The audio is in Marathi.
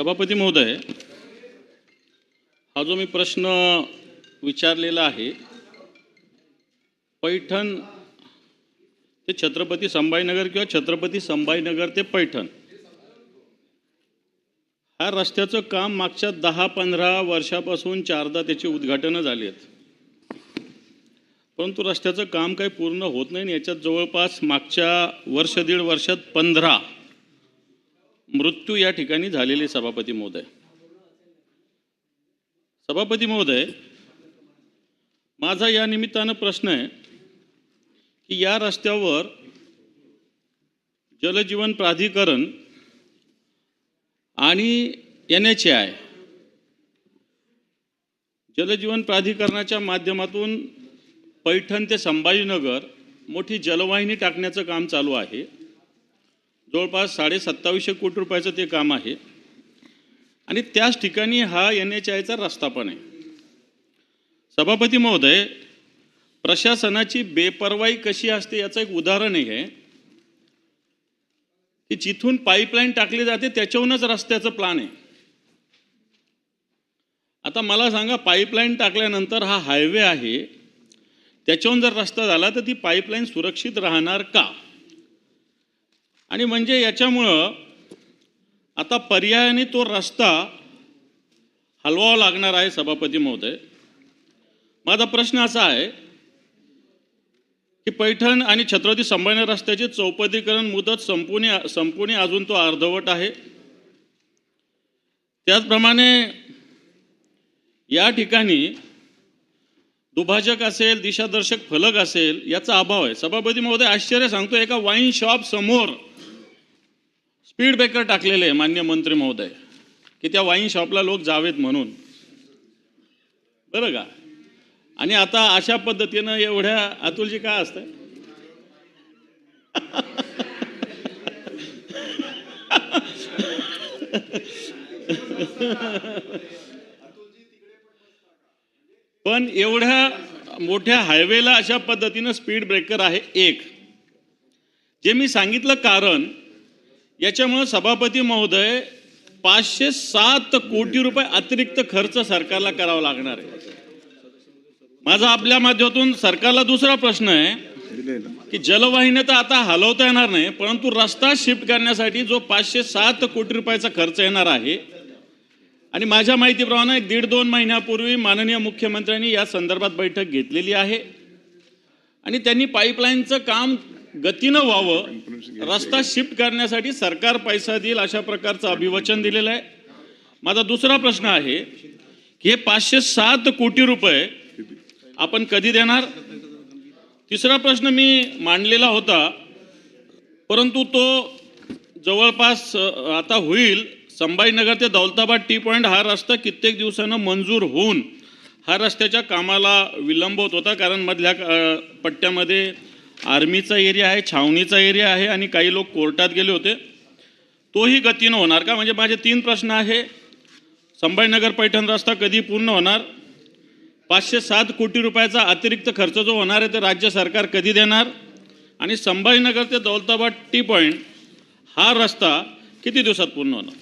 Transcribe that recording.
सभापती महोदय हा जो मी प्रश्न विचारलेला आहे पैठण ते छत्रपती संभाजीनगर किंवा छत्रपती संभाजीनगर ते पैठण ह्या रस्त्याचं काम मागच्या दहा पंधरा वर्षापासून चारदा त्याची उद्घाटनं झाली आहेत. परंतु रस्त्याचं काम काही पूर्ण होत नाही याच्यात जवळपास मागच्या वर्ष दीड वर्षात पंधरा मृत्यू या ठिकाणी झालेले सभापती महोदय. सभापती महोदय माझा या निमित्तानं प्रश्न आहे की या रस्त्यावर जलजीवन प्राधिकरण आणि एन एच आय जलजीवन प्राधिकरणाच्या माध्यमातून पैठण ते संभाजीनगर मोठी जलवाहिनी टाकण्याचं काम चालू आहे. जवळपास साडे सत्तावीसशे कोटी रुपयाचं ते काम आहे. आणि त्याच ठिकाणी हा एन एच आयचा रस्ता पण आहे. सभापती महोदय प्रशासनाची बेपर्वाई कशी असते याचं एक उदाहरण आहे की जिथून पाईपलाईन टाकली जाते त्याच्याहूनच रस्त्याचं प्लान आहे. आता मला सांगा पाईपलाईन टाकल्यानंतर हा हायवे आहे त्याच्याहून जर रस्ता झाला तर ती पाईपलाईन सुरक्षित राहणार का? आणि म्हणजे याच्यामुळं आता पर्यायाने तो रस्ता हलवावा लागणार आहे सभापती महोदय. माझा प्रश्न असा आहे की पैठण आणि छत्रपती संभाजी रस्त्याचे चौपदीकरण मुदत संपूर्ण संपूर्ण अजून तो अर्धवट आहे. त्याचप्रमाणे या ठिकाणी दुभाजक असेल दिशादर्शक फलक असेल याचा अभाव आहे. सभापती महोदय आश्चर्य सांगतो एका वाईन शॉप समोर स्पीड ब्रेकर टाकलेले आहे मान्य मंत्री महोदय. की त्या वाईन शॉपला लोक जावेत म्हणून. बरं का? आणि आता अशा पद्धतीनं एवढ्या अतुलजी काय असतंय? पण एवढ्या मोठ्या हायवेला अशा पद्धतीनं स्पीड ब्रेकर आहे एक. जे मी सांगितलं कारण याच्यामुळं सभापती महोदय पाचशे सात कोटी रुपये अतिरिक्त खर्च सरकारला करावा लागणार आहे. माझा आपल्या माध्यमातून सरकारला दुसरा प्रश्न आहे की जलवाहिन्या तर आता हलवता येणार नाही परंतु रस्ता शिफ्ट करण्यासाठी जो पाचशे सात कोटी रुपयाचा खर्च येणार आहे आणि माझ्या माहितीप्रमाणे एक दीड दोन महिन्यापूर्वी माननीय मुख्यमंत्र्यांनी या संदर्भात बैठक घेतलेली आहे. आणि त्यांनी पाईपलाईनचं काम गतीनं व्हावं. रस्ता शिफ्ट करण्यासाठी सरकार पैसा देईल अशा प्रकारचं अभिवचन दिलेलं आहे. माझा दुसरा प्रश्न आहे की हे पाचशे सात कोटी रुपये आपण कधी देणार? तिसरा प्रश्न मी मांडलेला होता परंतु तो जवळपास आता होईल. संभाजीनगर ते दौलताबाद टी पॉईंट हा रस्ता कित्येक दिवसानं मंजूर होऊन हा रस्त्याच्या कामाला विलंब होत होता कारण मधल्या अ, पट्ट्यामध्ये आर्मीचा एरिया आहे छावणीचा एरिया आहे आणि काही लोक कोर्टात गेले होते. तोही गतीनं होणार का? म्हणजे माझे तीन प्रश्न आहे. संभाजीनगर पैठण रस्ता कधी पूर्ण होणार? पाचशे सात कोटी रुपयाचा अतिरिक्त खर्च जो होणार आहे ते राज्य सरकार कधी देणार? आणि संभाजीनगर ते दौलताबाद टी पॉईंट हा रस्ता किती दिवसात पूर्ण होणार?